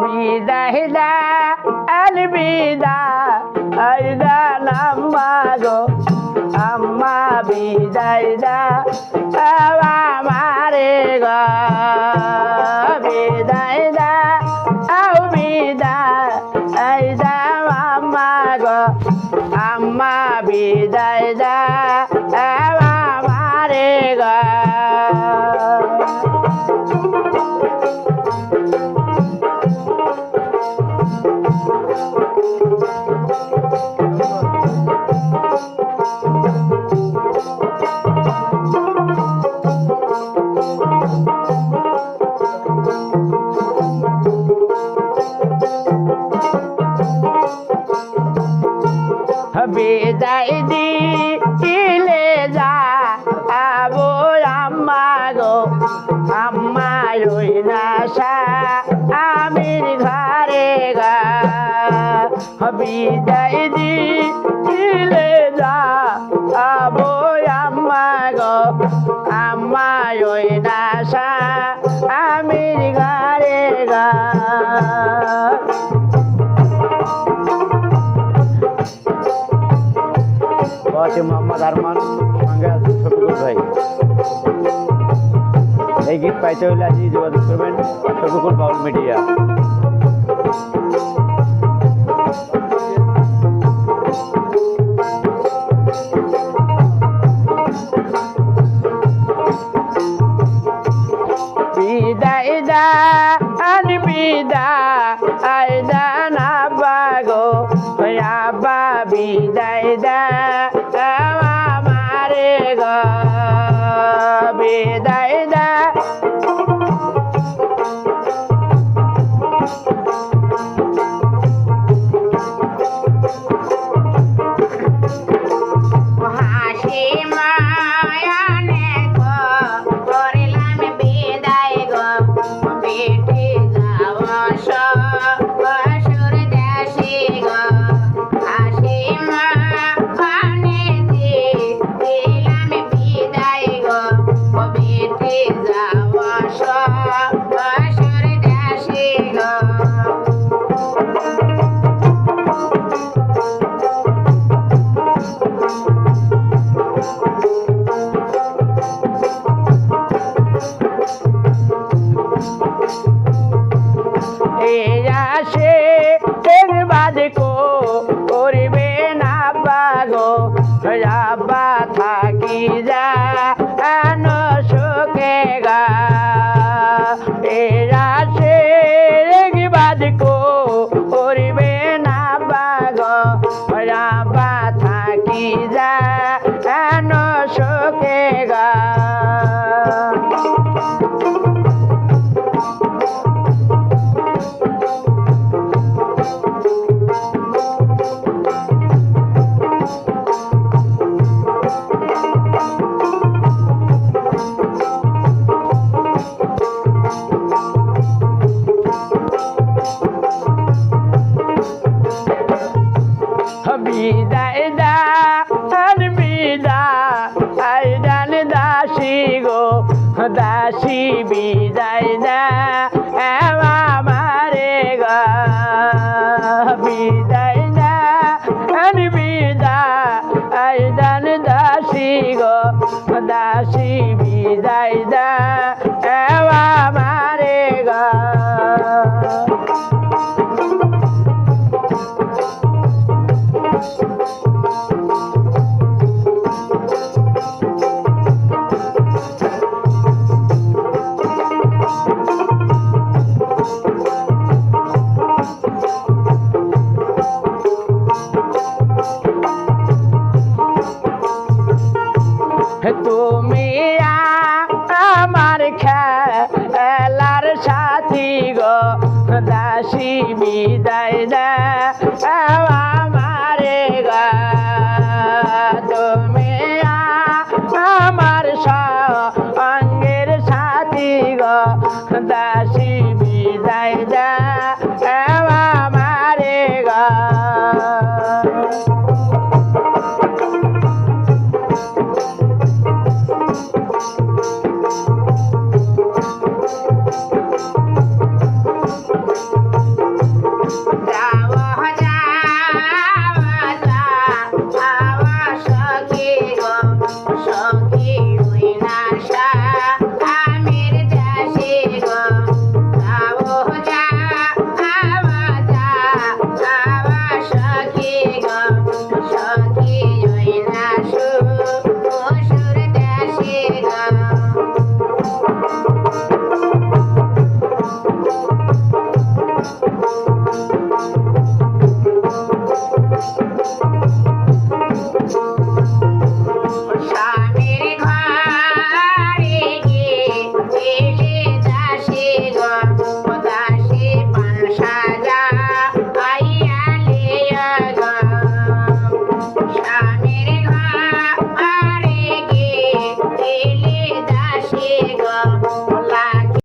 বিদায় দা আল বিদায় দা নাম্মা গো আম্মা বিদায় দা আমারে গো। বিদায় দা আও বিদায় দা আম্মা গো আম্মা বিদায় দা আমারে গো। বিদায় দিলে যা আবো আম্মা গো আম্মা রই না আমির ঘরে গা। বিদায় দিলে যা আবো আম্মা গো আম্মা রই না আছে মোহাম্মদ আরমান সঙ্গে আছে শফিকুল ভাই। এই গীত পাইতে হলে আজই যোগাযোগ করবেন শফিকুল বাউল মিডিয়া। তের বাদ দাসী বিদায় দা আমারে গা, বিদায় দান বিদায় দান দাসী গো, দাসী বিদায় দা আমারে গা। দাসী বিদায় না আমারে গা। তুমি আমার সব